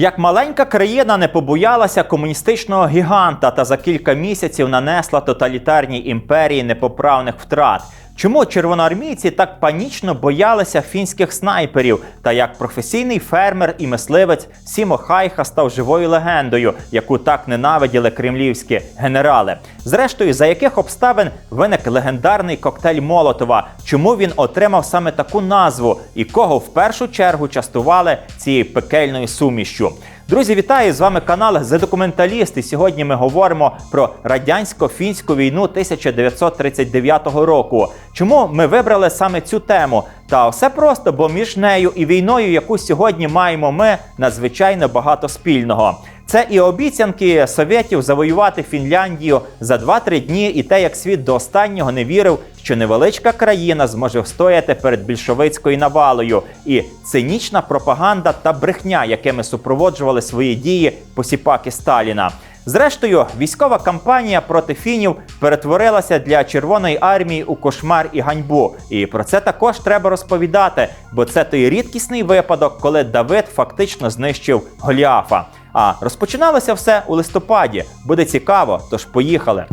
Як маленька країна не побоялася комуністичного гіганта та за кілька місяців нанесла тоталітарній імперії непоправних втрат. Чому червоноармійці так панічно боялися фінських снайперів? Та як професійний фермер і мисливець Сімо Хайха став живою легендою, яку так ненавиділи кремлівські генерали? Зрештою, за яких обставин виник легендарний коктейль Молотова? Чому він отримав саме таку назву? І кого в першу чергу частували цією пекельною сумішчю? Друзі, вітаю! З вами канал «The Документаліст» І сьогодні ми говоримо про радянсько-фінську війну 1939 року. Чому ми вибрали саме цю тему? Та все просто, бо між нею і війною, яку сьогодні маємо ми, надзвичайно багато спільного. Це і обіцянки совєтів завоювати Фінляндію за 2-3 дні, і те, як світ до останнього не вірив, що невеличка країна зможе встояти перед більшовицькою навалою, і цинічна пропаганда та брехня, якими супроводжували свої дії посіпаки Сталіна. Зрештою, військова кампанія проти фінів перетворилася для Червоної армії у кошмар і ганьбу. І про це також треба розповідати, бо це той рідкісний випадок, коли Давид фактично знищив Голіафа. А розпочиналося все у листопаді. Буде цікаво, тож поїхали.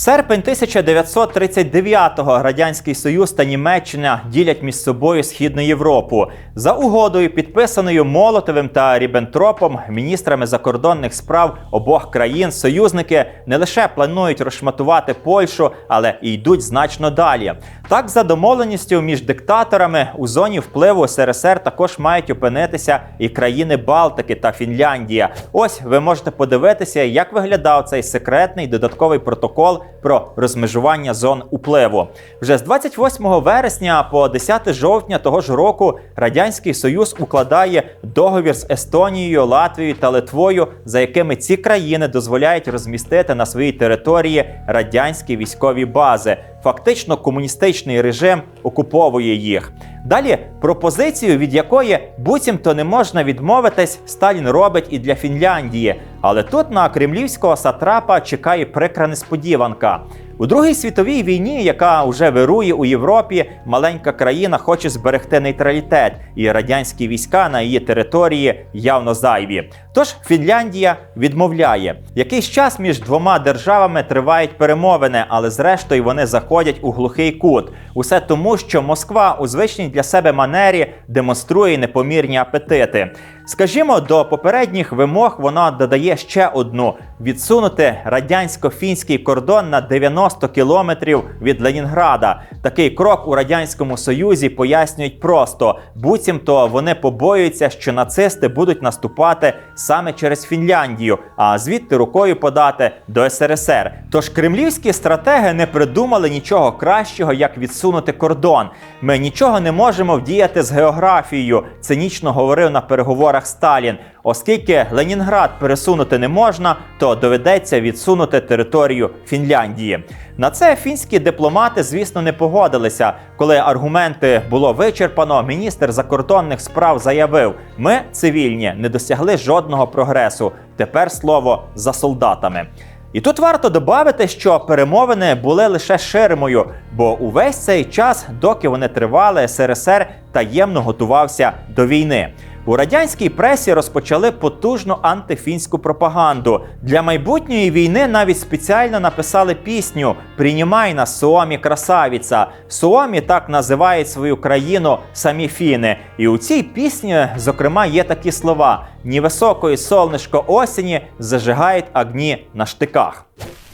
Серпень 1939-го Радянський Союз та Німеччина ділять між собою Східну Європу. За угодою, підписаною Молотовим та Ріббентропом, міністрами закордонних справ обох країн, союзники не лише планують розшматувати Польщу, але і йдуть значно далі. Так, за домовленістю між диктаторами у зоні впливу СРСР також мають опинитися і країни Балтики та Фінляндія. Ось ви можете подивитися, як виглядав цей секретний додатковий протокол про розмежування зон упливу. Вже з 28 вересня по 10 жовтня того ж року Радянський Союз укладає договір з Естонією, Латвією та Литвою, за якими ці країни дозволяють розмістити на своїй території радянські військові бази. Фактично, комуністичний режим окуповує їх. Далі пропозицію, від якої буцімто не можна відмовитись, Сталін робить і для Фінляндії. Але тут на кремлівського сатрапа чекає прикра несподіванка. У Другій світовій війні, яка вже вирує у Європі, маленька країна хоче зберегти нейтралітет, і радянські війська на її території явно зайві. Тож Фінляндія відмовляє. Якийсь час між двома державами тривають перемовини, але зрештою вони заходять у глухий кут. Усе тому, що Москва у звичній для себе манері демонструє непомірні апетити. Скажімо, до попередніх вимог вона додає ще одну: відсунути радянсько-фінський кордон на 90 кілометрів від Ленінграда. Такий крок у радянському союзі пояснюють просто: буцімто вони побоюються, що нацисти будуть наступати саме через Фінляндію, а звідти рукою подати до СРСР. Тож кремлівські стратеги не придумали нічого кращого, як відсунути кордон. Ми нічого не можемо вдіяти з географією. Цинічно говорив на переговорах Сталін. Оскільки Ленінград пересунути не можна, то доведеться відсунути територію Фінляндії. На це фінські дипломати, звісно, не погодилися. Коли аргументи було вичерпано, міністр закордонних справ заявив: ми цивільні не досягли жодного прогресу. Тепер слово за солдатами. І тут варто додати, що перемовини були лише ширмою, бо увесь цей час, доки вони тривали, СРСР таємно готувався до війни. У радянській пресі розпочали потужну антифінську пропаганду. Для майбутньої війни навіть спеціально написали пісню Приймай нас, Суомі красавіця. Суомі так називають свою країну самі фіни. І у цій пісні, зокрема, є такі слова: Ні високої сонечко осені зажигають огні на штиках.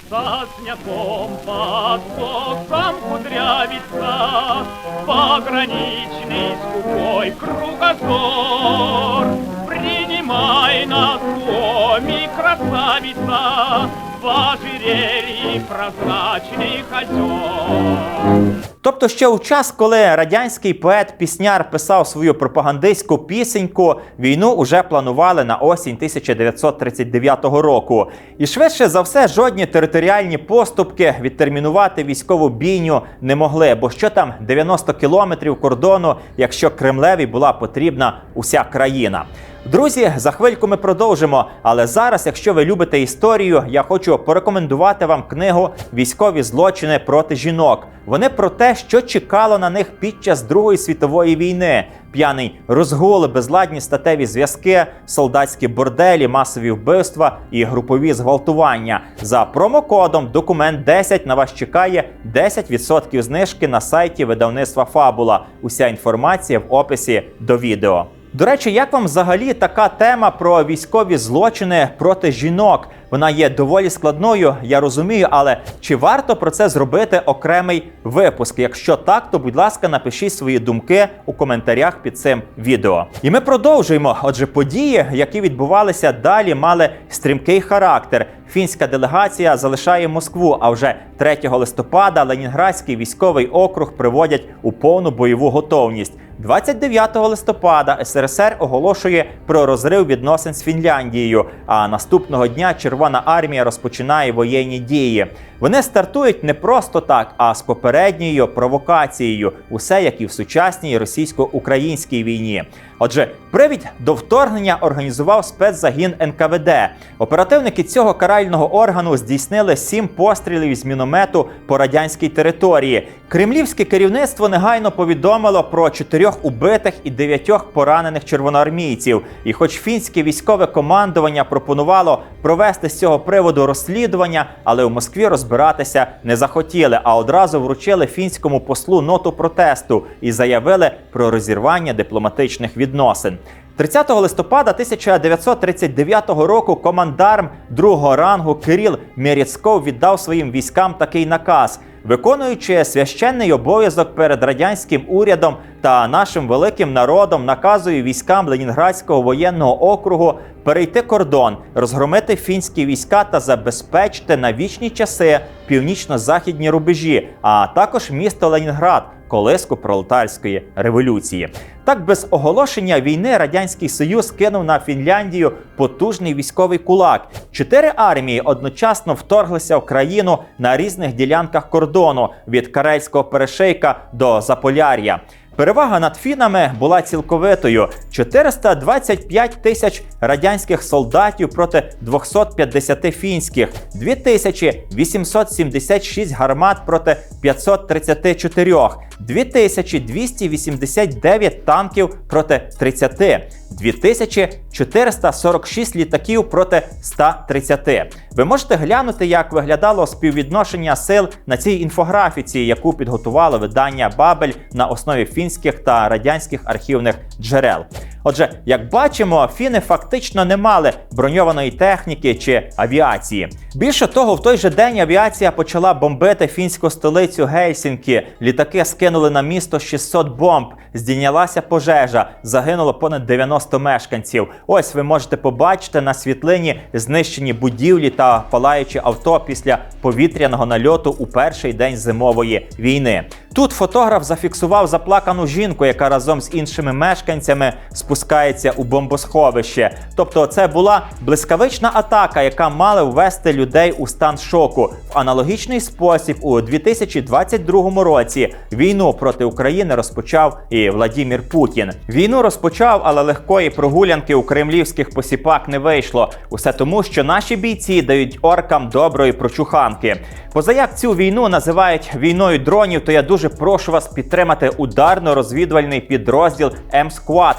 За сняком под сосом кудрявится Пограничный скупой кругозор. Принимай нас, Суоми, красавица В ожерелье прозрачных озер Тобто ще у час, коли радянський поет-пісняр писав свою пропагандистську пісеньку, війну уже планували на осінь 1939 року. І швидше за все, жодні територіальні поступки відтермінувати військову бійню не могли, бо що там 90 кілометрів кордону, якщо Кремлеві була потрібна уся країна. Друзі, за хвильку ми продовжимо. Але зараз, якщо ви любите історію, я хочу порекомендувати вам книгу Військові злочини проти жінок. Вони про те, що чекало на них під час Другої світової війни: п'яний розгул, безладні статеві зв'язки, солдатські борделі, масові вбивства і групові зґвалтування. За промокодом документ 10 на вас чекає 10% знижки на сайті видавництва Фабула. Уся інформація в описі до відео. До речі, як вам взагалі така тема про військові злочини проти жінок? Вона є доволі складною, я розумію, але чи варто про це зробити окремий випуск? Якщо так, то будь ласка, напишіть свої думки у коментарях під цим відео. І ми продовжуємо. Отже, події, які відбувалися далі, мали стрімкий характер. Фінська делегація залишає Москву. А вже 3 листопада Ленінградський військовий округ приводять у повну бойову готовність. 29 листопада СРСР оголошує про розрив відносин з Фінляндією. А наступного дня Червона армія розпочинає воєнні дії. Вони стартують не просто так, а з попередньою провокацією. Усе як і в сучасній російсько-українській війні. Отже, привід до вторгнення організував спецзагін НКВД. Оперативники цього карального органу здійснили сім пострілів з міномету по радянській території. Кремлівське керівництво негайно повідомило про чотирьох убитих і дев'ятьох поранених червоноармійців. І, хоч фінське військове командування пропонувало провести з цього приводу розслідування, але у Москві розбиратися не захотіли, а одразу вручили фінському послу ноту протесту і заявили про розірвання дипломатичних відносин. 30 листопада 1939 року командарм другого рангу Кирил Мєрєцьков віддав своїм військам такий наказ. Виконуючи священний обов'язок перед радянським урядом та нашим великим народом, наказує військам Ленінградського воєнного округу перейти кордон, розгромити фінські війська та забезпечити на вічні часи північно-західні рубежі, а також місто Ленінград колиску пролетарської революції. Так, без оголошення війни радянський союз кинув на Фінляндію потужний військовий кулак. Чотири армії одночасно вторглися в країну на різних ділянках кордону від Карельського перешейка до Заполяр'я. Перевага над фінами була цілковитою: 425 тисяч радянських солдатів проти 250 фінських, 2876 гармат проти 534, 2289 танків проти 30, 2446 літаків проти 130. Ви можете глянути, як виглядало співвідношення сил на цій інфографіці, яку підготувало видання Бабель на основі фінських та радянських архівних джерел. Отже, як бачимо, фіни фактично не мали броньованої техніки чи авіації. Більше того, в той же день авіація почала бомбити фінську столицю Гельсінкі. Літаки скинули на місто 600 бомб. Здійнялася пожежа, загинуло понад 90 мешканців. Ось ви можете побачити на світлині знищені будівлі та палаючі авто після повітряного нальоту у перший день зимової війни. Тут фотограф зафіксував заплакану жінку, яка разом з іншими мешканцями спускається у бомбосховище. Тобто, це була блискавична атака, яка мала ввести людей у стан шоку. В аналогічний спосіб у 2022 році війну проти України розпочав і Владімір Путін. Війну розпочав, але легкої прогулянки у кремлівських посіпак не вийшло. Усе тому, що наші бійці дають оркам доброї прочуханки. Позаяк цю війну називають війною дронів, то я дуже прошу вас підтримати ударно-розвідувальний підрозділ М-Сквад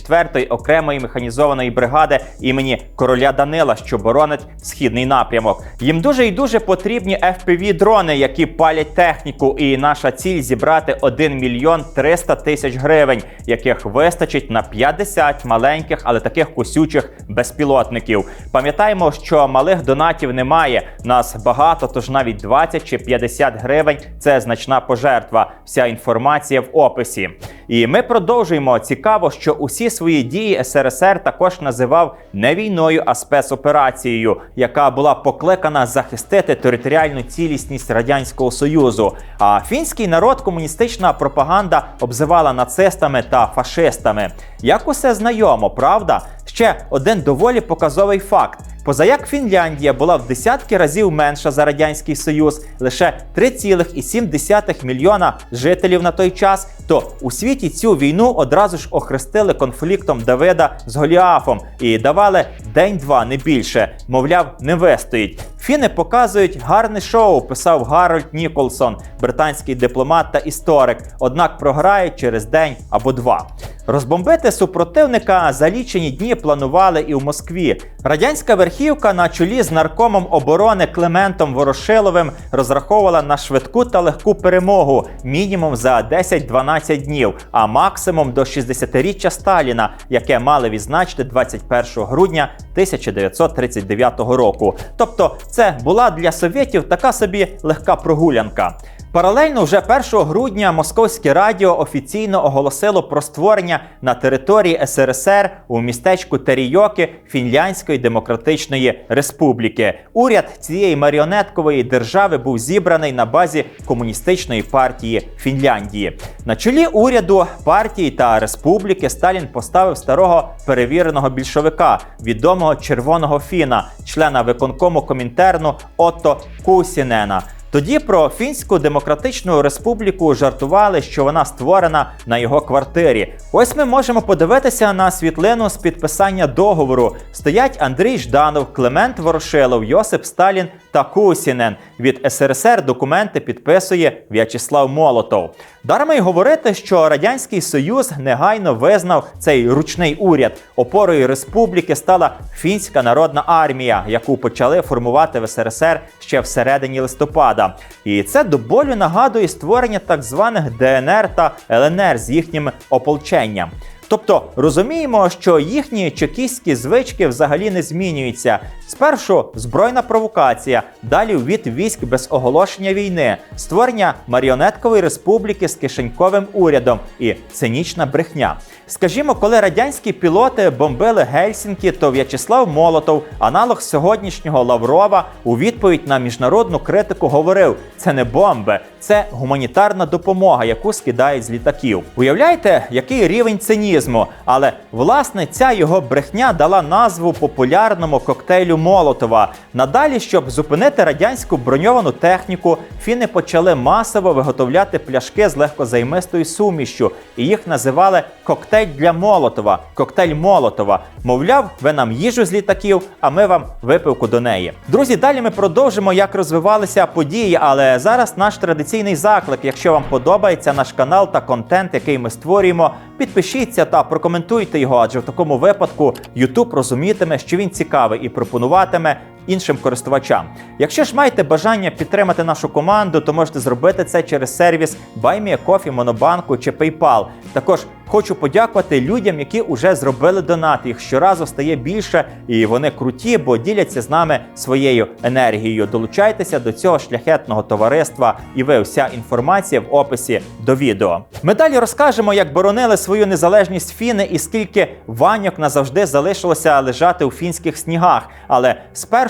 24-ї окремої механізованої бригади імені короля Данила, що боронить східний напрямок. Їм дуже і дуже потрібні fpv дрони, які палять техніку. І наша ціль зібрати 1 мільйон 300 тисяч гривень, яких вистачить на 50 маленьких, але таких кусючих безпілотників. Пам'ятаємо, що малих донатів немає. Нас багато, тож навіть 20 чи 50 гривень це значна пожертва. Вся інформація в описі. І ми продовжуємо. Цікаво, що усі свої дії СРСР також називав не війною, а спецоперацією, яка була покликана захистити територіальну цілісність радянського союзу. А фінський народ комуністична пропаганда обзивала нацистами та фашистами. Як усе знайомо, правда? Ще один доволі показовий факт. Позаяк Фінляндія була в десятки разів менша за радянський союз, лише 3,7 мільйона жителів на той час. То у світі цю війну одразу ж охрестили конфліктом Давида з Голіафом і давали день-два не більше. Мовляв, не вистоїть. Фіни показують гарне шоу, писав Гарольд Ніколсон, британський дипломат та історик. Однак програють через день або два. Розбомбити супротивника за лічені дні планували і в Москві. Радянська верхівка на чолі з наркомом оборони Клементом Ворошиловим розраховувала на швидку та легку перемогу мінімум за 10-12 днів, а максимум до 60-річчя Сталіна, яке мали відзначити 21 грудня 1939 року. Тобто, це була для совєтів така собі легка прогулянка. Паралельно вже 1 грудня Московське радіо офіційно оголосило про створення на території СРСР у містечку Терійоки Фінляндської Демократичної Республіки. Уряд цієї маріонеткової держави був зібраний на базі комуністичної партії Фінляндії. На чолі уряду партії та республіки Сталін поставив старого перевіреного більшовика, відомого червоного фіна, члена виконкому комінтерну Отто Кусінена. Тоді про фінську демократичну республіку жартували, що вона створена на його квартирі. Ось ми можемо подивитися на світлину з підписання договору. Стоять Андрій Жданов, Клемент Ворошилов, Йосип Сталін та Кусінен. Від СРСР документи підписує В'ячеслав Молотов. Дарма й говорити, що Радянський Союз негайно визнав цей ручний уряд. Опорою республіки стала фінська народна армія, яку почали формувати в СРСР ще всередині листопада. І це до болю нагадує створення так званих ДНР та ЛНР з їхнім ополченням. Тобто розуміємо, що їхні чекістські звички взагалі не змінюються. Спершу збройна провокація, далі ввід військ без оголошення війни, створення маріонеткової республіки з кишеньковим урядом і цинічна брехня. Скажімо, коли радянські пілоти бомбили Гельсінкі, то В'ячеслав Молотов, аналог сьогоднішнього Лаврова, у відповідь на міжнародну критику говорив: це не бомби, це гуманітарна допомога, яку скидають з літаків. Уявляєте, який рівень цинізму? Але власне ця його брехня дала назву популярному коктейлю Молотова. Надалі, щоб зупинити радянську броньовану техніку, фіни почали масово виготовляти пляшки з легкозаймистою сумішчю, і їх називали коктейль для Молотова. Коктейль Молотова. Мовляв, ви нам їжу з літаків, а ми вам випивку до неї. Друзі, далі ми продовжимо, як розвивалися події, але зараз наш традиційний заклик. Якщо вам подобається наш канал та контент, який ми створюємо, підпишіться та прокоментуйте його, адже в такому випадку YouTube розумітиме, що він цікавий і пропонуватиме іншим користувачам. Якщо ж маєте бажання підтримати нашу команду, то можете зробити це через сервіс BuyMeACoffee, Монобанку чи PayPal. Також хочу подякувати людям, які вже зробили донат. Їх щоразу стає більше, і вони круті, бо діляться з нами своєю енергією. Долучайтеся до цього шляхетного товариства, і ви вся інформація в описі до відео. Ми далі розкажемо, як боронили свою незалежність фіни і скільки ваньок назавжди залишилося лежати у фінських снігах. Але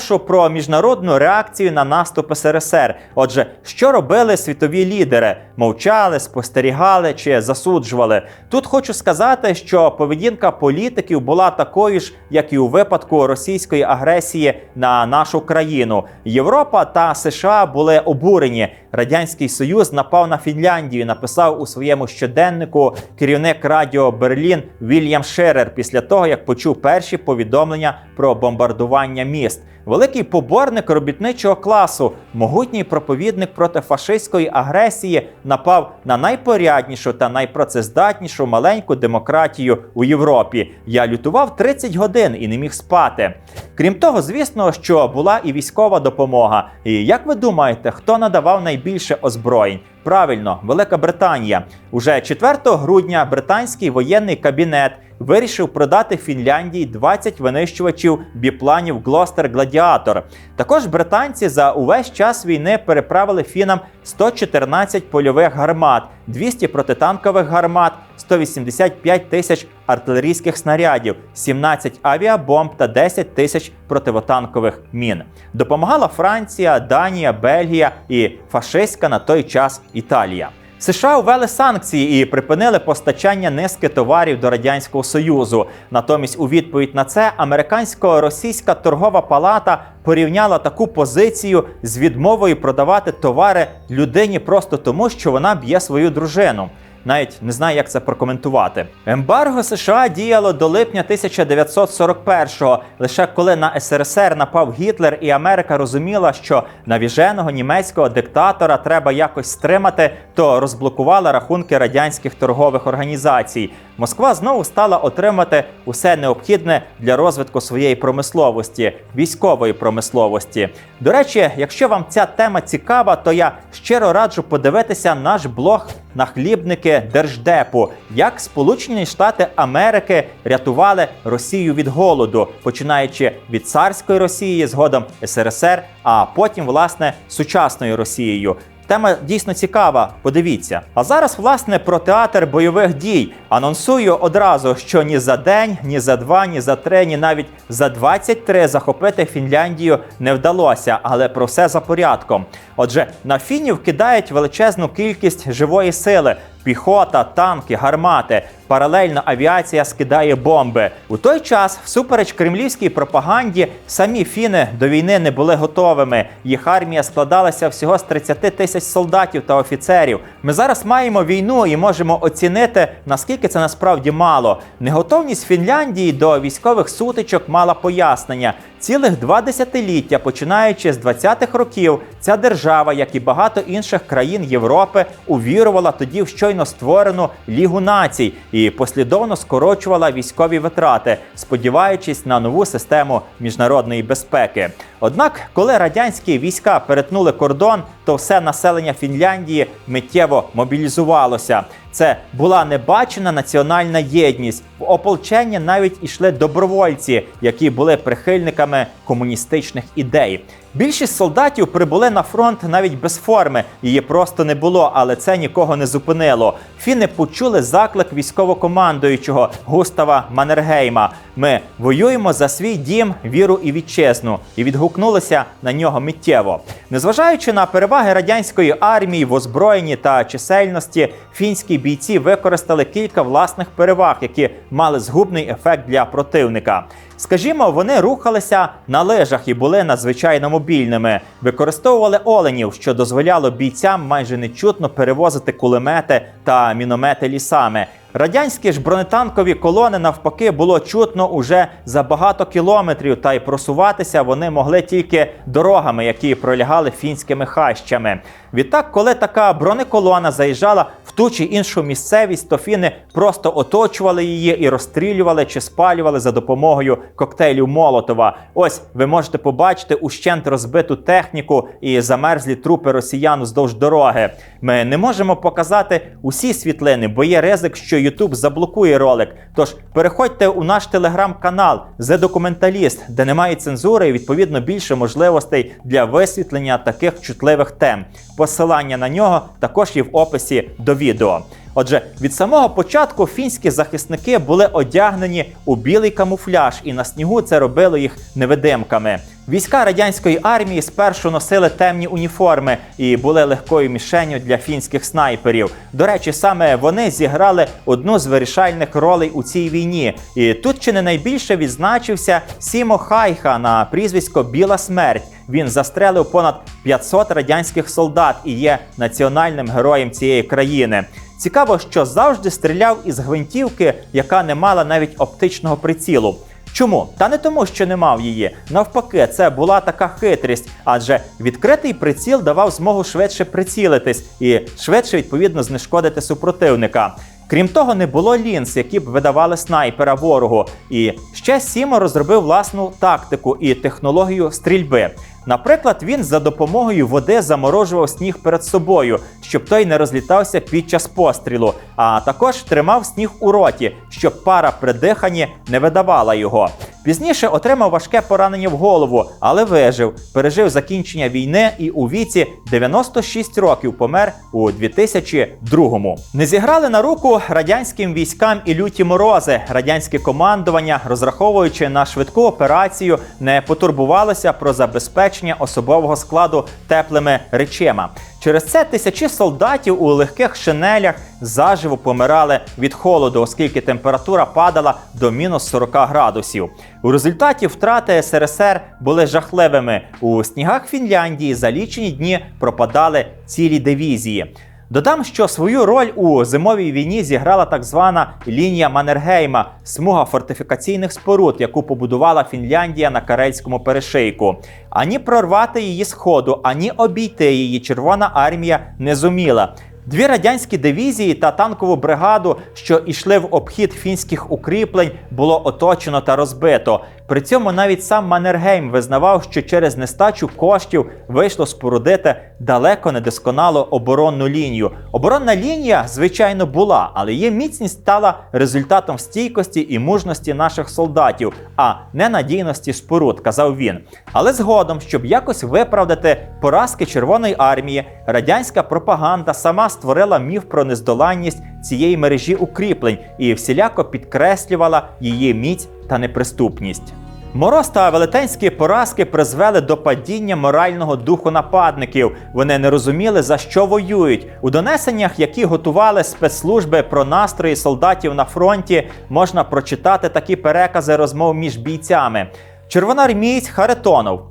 спершу про міжнародну реакцію на наступ СРСР. Отже, що робили світові лідери? Мовчали, спостерігали чи засуджували? Тут хочу сказати, що поведінка політиків була такою ж, як і у випадку російської агресії на нашу країну. Європа та США були обурені. Радянський Союз напав на Фінляндію. Написав у своєму щоденнику керівник радіо Берлін Вільям Шерер після того, як почув перші повідомлення про бомбардування міст. Великий поборник робітничого класу, могутній проповідник проти фашистської агресії, напав на найпоряднішу та найпрацездатнішу маленьку демократію у Європі. Я лютував 30 годин і не міг спати. Крім того, звісно, що була і військова допомога. І як ви думаєте, хто надавав найбільше озброєнь? Правильно, Велика Британія. Уже 4 грудня британський воєнний кабінет вирішив продати Фінляндії 20 винищувачів біпланів Глостер Гладіатор. Також британці за увесь час війни переправили фінам 114 польових гармат, 200 протитанкових гармат, 185 тисяч артилерійських снарядів, 17 авіабомб та 10 тисяч противотанкових мін. Допомагала Франція, Данія, Бельгія і фашистська на той час Італія. США ввели санкції і припинили постачання низки товарів до радянського союзу. Натомість, у відповідь на це, американсько-російська торгова палата порівняла таку позицію з відмовою продавати товари людині просто тому, що вона б'є свою дружину. Навіть не знаю, як це прокоментувати. Ембарго США діяло до липня 1941-го, лише коли на СРСР напав Гітлер, і Америка розуміла, що навіженого німецького диктатора треба якось стримати, то розблокувала рахунки радянських торгових організацій. Москва знову стала отримати усе необхідне для розвитку своєї промисловості, військової промисловості. До речі, якщо вам ця тема цікава, то я щиро раджу подивитися наш блог на хлібники Держдепу, як Сполучені Штати Америки рятували Росію від голоду, починаючи від царської Росії, згодом СРСР, а потім, власне, сучасною Росією. Тема дійсно цікава. Подивіться. А зараз, власне, про театр бойових дій. Анонсую одразу, що ні за день, ні за два, ні за три, ні навіть за 23 захопити Фінляндію не вдалося, але про все за порядком. Отже, на фінів кидають величезну кількість живої сили. Піхота, танки, гармати. Паралельно авіація скидає бомби. У той час, всупереч кремлівській пропаганді, самі фіни до війни не були готовими. Їх армія складалася всього з 30 тисяч солдатів та офіцерів. Ми зараз маємо війну і можемо оцінити, наскільки це насправді мало. Неготовність Фінляндії до військових сутичок мала пояснення. Цілих два десятиліття, починаючи з 20-х років, ця держава, як і багато інших країн Європи, увірувала тоді в щойно створену Лігу націй і послідовно скорочувала військові витрати, сподіваючись на нову систему міжнародної безпеки. Однак, коли радянські війська перетнули кордон, то все населення Фінляндії миттєво мобілізувалося. Це була небачена національна єдність. В ополчення навіть ішли добровольці, які були прихильниками комуністичних ідей. Більшість солдатів прибули на фронт навіть без форми. Її просто не було, але це нікого не зупинило. Фіни почули заклик військовокомандуючого Густава Маннергейма. Ми воюємо за свій дім, віру і вітчизну, і відгукнулися на нього миттєво. Незважаючи на переваги радянської армії в озброєнні та чисельності, фінські бійці використали кілька власних переваг, які мали згубний ефект для противника. Скажімо, вони рухалися на лижах і були надзвичайно мобільними, використовували оленів, що дозволяло бійцям майже нечутно перевозити кулемети та міномети лісами. Радянські ж бронетанкові колони навпаки було чутно уже за багато кілометрів, та й просуватися вони могли тільки дорогами, які пролягали фінськими хащами. Відтак, коли така бронеколона заїжджала в ту чи іншу місцевість, то фіни просто оточували її і розстрілювали чи спалювали за допомогою коктейлів Молотова. Ось ви можете побачити ущент розбиту техніку і замерзлі трупи росіян вздовж дороги. Ми не можемо показати усі світлини, бо є ризик, що YouTube заблокує ролик. Тож переходьте у наш телеграм-канал The Документаліст, де немає цензури і відповідно більше можливостей для висвітлення таких чутливих тем. Посилання на нього також є в описі до відео. Отже, від самого початку фінські захисники були одягнені у білий камуфляж, і на снігу це робило їх невидимками. Війська радянської армії спершу носили темні уніформи і були легкою мішенню для фінських снайперів. До речі, саме вони зіграли одну з вирішальних ролей у цій війні. І тут чи не найбільше відзначився Сімо Хайха на прізвисько Біла Смерть. Він застрелив понад 500 радянських солдат і є національним героєм цієї країни. Цікаво, що завжди стріляв із гвинтівки, яка не мала навіть оптичного прицілу. Чому? Та не тому, що не мав її. Навпаки, це була така хитрість, адже відкритий приціл давав змогу швидше прицілитись і швидше відповідно знешкодити супротивника. Крім того, не було лінз, які б видавали снайпера ворогу. І ще Сімо розробив власну тактику і технологію стрільби. Наприклад, він за допомогою води заморожував сніг перед собою, щоб той не розлітався під час пострілу, а також тримав сніг у роті, щоб пара при диханні не видавала його. Пізніше отримав важке поранення в голову, але вижив, пережив закінчення війни і у віці 96 років помер у 2002-му. Не зіграли на руку радянським військам і люті морози. Радянське командування, розраховуючи на швидку операцію, не потурбувалося про забезпечення особового складу теплими речима. Через це тисячі солдатів у легких шинелях заживо помирали від холоду, оскільки температура падала до мінус 40 градусів. У результаті втрати СРСР були жахливими. У снігах Фінляндії за лічені дні пропадали цілі дивізії. Додам, що свою роль у зимовій війні зіграла так звана лінія Маннергейма, смуга фортифікаційних споруд, яку побудувала Фінляндія на Карельському перешийку. Ані прорвати її сходу, ані обійти її Червона армія не зуміла. Дві радянські дивізії та танкову бригаду, що йшли в обхід фінських укріплень, було оточено та розбито. При цьому навіть сам Маннергейм визнавав, що через нестачу коштів вийшло спорудити далеко недосконалу оборонну лінію. Оборонна лінія, звичайно, була, але її міцність стала результатом стійкості і мужності наших солдатів, а не надійності споруд, казав він. Але згодом, щоб якось виправдати поразки Червоної армії, радянська пропаганда сама створила міф про нездоланність цієї мережі укріплень і всіляко підкреслювала її міць та неприступність. Мороз та велетенські поразки призвели до падіння морального духу нападників. Вони не розуміли, за що воюють. У донесеннях, які готували спецслужби про настрої солдатів на фронті, можна прочитати такі перекази розмов між бійцями. Червоноармієць Харитонов.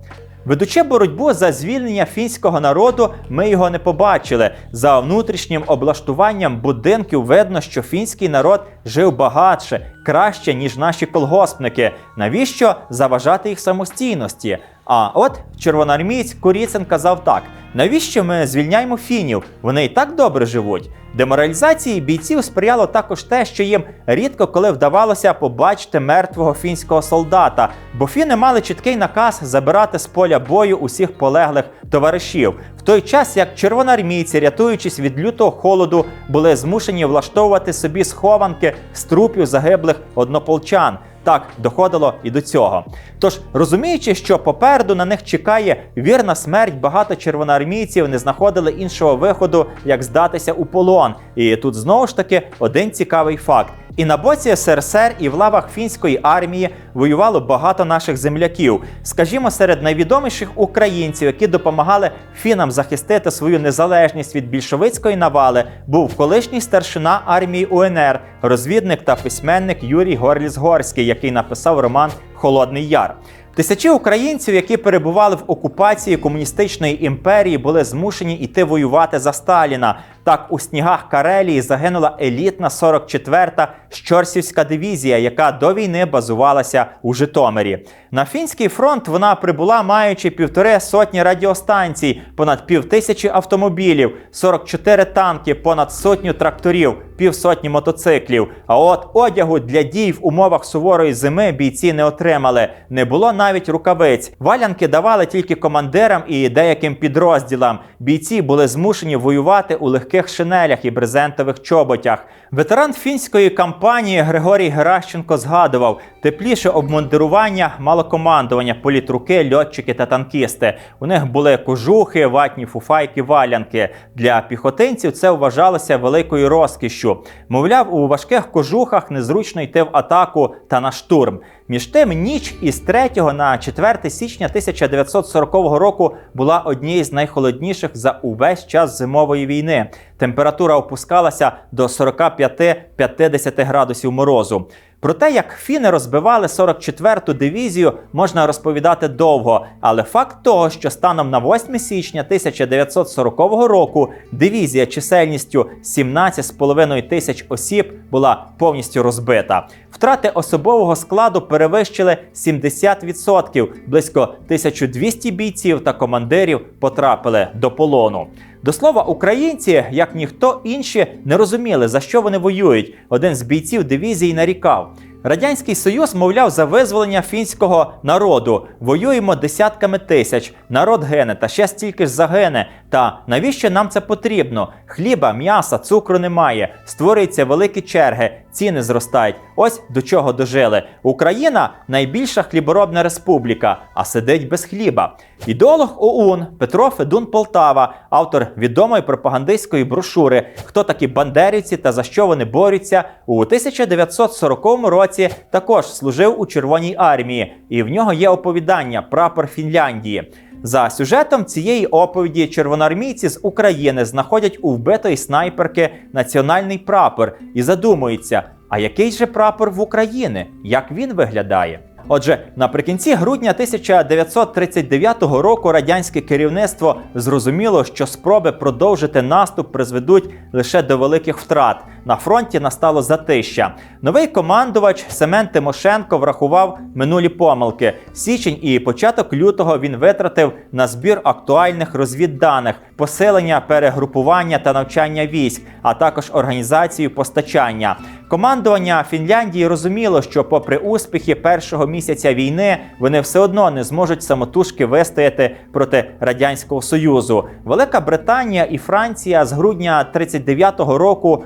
Ведучи боротьбу за звільнення фінського народу, ми його не побачили. За внутрішнім облаштуванням будинків видно, що фінський народ жив багатше, краще, ніж наші колгоспники. Навіщо заважати їх самостійності? А от червоноармієць Куріцин казав так: навіщо ми звільняємо фінів? Вони і так добре живуть. Деморалізації бійців сприяло також те, що їм рідко коли вдавалося побачити мертвого фінського солдата, бо фіни мали чіткий наказ забирати з поля бою усіх полеглих товаришів. В той час як червоноармійці, рятуючись від лютого холоду, були змушені влаштовувати собі схованки з трупів загиблих однополчан. Так, доходило і до цього. Тож, розуміючи, що попереду на них чекає вірна смерть, багато червоноармійців не знаходили іншого виходу, як здатися у полон. І тут знову ж таки один цікавий факт. І на боці СРСР, і в лавах фінської армії воювало багато наших земляків. Скажімо, серед найвідоміших українців, які допомагали фінам захистити свою незалежність від більшовицької навали, був колишній старшина армії УНР, розвідник та письменник Юрій Горліс-Горський, який написав роман Холодний Яр. Тисячі українців, які перебували в окупації комуністичної імперії, були змушені йти воювати за Сталіна. Так, у снігах Карелії загинула елітна 44-та Щорсівська дивізія, яка до війни базувалася у Житомирі. На фінський фронт вона прибула, маючи півтори сотні радіостанцій, понад півтисячі автомобілів, 44 танки, понад сотню тракторів, півсотні мотоциклів. А от одягу для дій в умовах суворої зими бійці не отримали. Не було навіть рукавиць. Валянки давали тільки командирам і деяким підрозділам. Бійці були змушені воювати у легких шинелях і брезентових чоботях. Ветеран фінської кампанії Григорій Геращенко згадував: тепліше обмундирування мало командування, політруки, льотчики та танкісти. У них були кожухи, ватні фуфайки, валянки. Для піхотинців це вважалося великою розкішшю. Мовляв, у важких кожухах незручно йти в атаку та на штурм. Між тим, ніч із 3 на 4 січня 1940 року була однією з найхолодніших за увесь час зимової війни. Температура опускалася до 45-50 градусів морозу. Про те, як фіни розбивали 44-ту дивізію, можна розповідати довго, але факт того, що станом на 8 січня 1940 року дивізія чисельністю 17,5 тисяч осіб була повністю розбита. Втрати особового складу перевищили 70%. Близько 1200 бійців та командирів потрапили до полону. До слова, українці, як ніхто інші, не розуміли, за що вони воюють. Один з бійців дивізії нарікав. Радянський Союз, мовляв, за визволення фінського народу. Воюємо десятками тисяч. Народ гине, та ще стільки ж загине. Та навіщо нам це потрібно? Хліба, м'яса, цукру немає. Створюються великі черги, ціни зростають. Ось до чого дожили. Україна найбільша хліборобна республіка, а сидить без хліба. Ідеолог ОУН Петро Федун Полтава, автор відомої пропагандистської брошури Хто такі бандерівці та за що вони борються, у 1940 році також служив у Червоній армії, і в нього є оповідання Прапор Фінляндії. За сюжетом цієї оповіді червоноармійці з України знаходять у вбитої снайперки національний прапор і задумуються, а який же прапор в Україні? Як він виглядає? Отже, наприкінці грудня 1939 року радянське керівництво зрозуміло, що спроби продовжити наступ призведуть лише до великих втрат. На фронті настало затища. Новий командувач Семен Тимошенко врахував минулі помилки. Січень і початок лютого він витратив на збір актуальних розвідданих, посилення перегрупування та навчання військ, а також організацію постачання. Командування Фінляндії розуміло, що, попри успіхи першого місяця війни, вони все одно не зможуть самотужки вистояти проти радянського союзу. Велика Британія і Франція з грудня 39-го року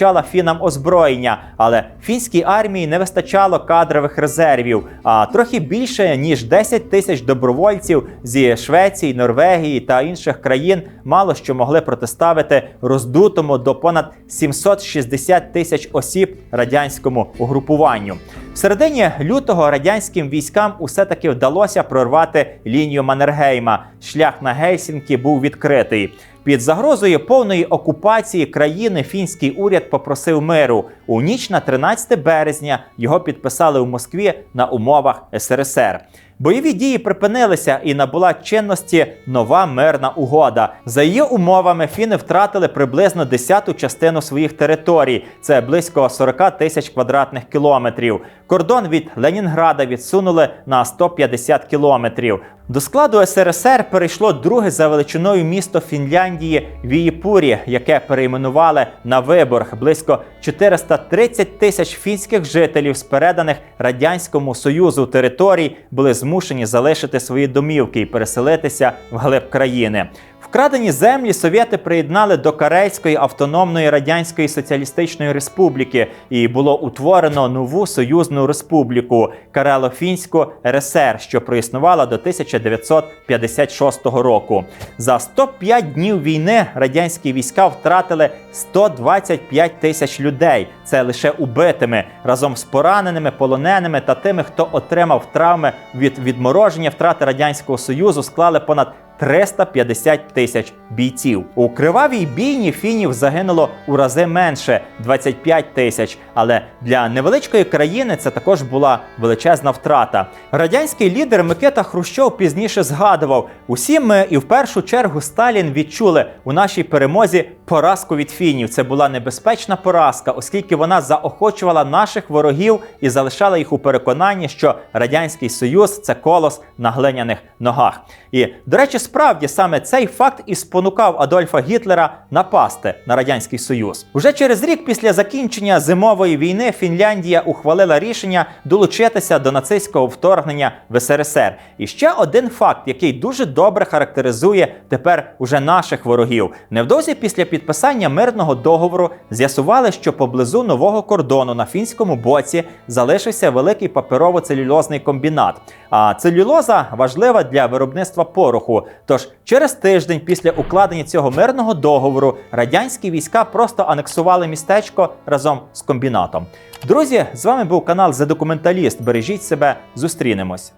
постачала фінам озброєння, але фінській армії не вистачало кадрових резервів. А трохи більше ніж 10 тисяч добровольців зі Швеції, Норвегії та інших країн мало що могли протиставити роздутому до понад 760 тисяч осіб радянському угрупуванню. В середині лютого радянським військам усе таки вдалося прорвати лінію Маннергейма. Шлях на Гельсінкі був відкритий. Під загрозою повної окупації країни фінський уряд попросив миру. У ніч на 13 березня його підписали у Москві на умовах СРСР. Бойові дії припинилися і набула чинності нова мирна угода. За її умовами фіни втратили приблизно десяту частину своїх територій. Це близько 40 тисяч квадратних кілометрів. Кордон від Ленінграда відсунули на 150 кілометрів. До складу СРСР перейшло друге за величиною місто Фінляндії Віїпурі, яке перейменували на Виборг. Близько 430 тисяч фінських жителів з переданих радянському союзу територій були змушені залишити свої домівки і переселитися в глиб країни. Вкрадені землі совєти приєднали до Карельської автономної радянської соціалістичної республіки, і було утворено нову союзну республіку Карело-Фінську РСР, що проіснувала до 1956 року. За 105 днів війни радянські війська втратили 125 тисяч людей. Це лише убитими разом з пораненими, полоненими та тими, хто отримав травми від відмороження втрати радянського союзу, склали понад 350 тисяч бійців. У кривавій бійні фінів загинуло у рази менше 25 тисяч. Але для невеличкої країни це також була величезна втрата. Радянський лідер Микита Хрущов пізніше згадував: усі ми і в першу чергу Сталін відчули у нашій перемозі поразку від фінів. Це була небезпечна поразка, оскільки вона заохочувала наших ворогів і залишала їх у переконанні, що радянський союз це колос на глиняних ногах. І до речі, справді саме цей факт і спонукав Адольфа Гітлера напасти на радянський союз. Уже через рік після закінчення зимової війни Фінляндія ухвалила рішення долучитися до нацистського вторгнення в СРСР. І ще один факт, який дуже добре характеризує тепер уже наших ворогів. Невдовзі після підписання мирного договору з'ясували, що поблизу нового кордону на фінському боці залишився великий паперово-целюлозний комбінат. А целюлоза важлива для виробництва пороху. Тож через тиждень після укладення цього мирного договору радянські війська просто анексували містечко разом з комбінатом. Друзі, з вами був канал The Документаліст. Бережіть себе, зустрінемось.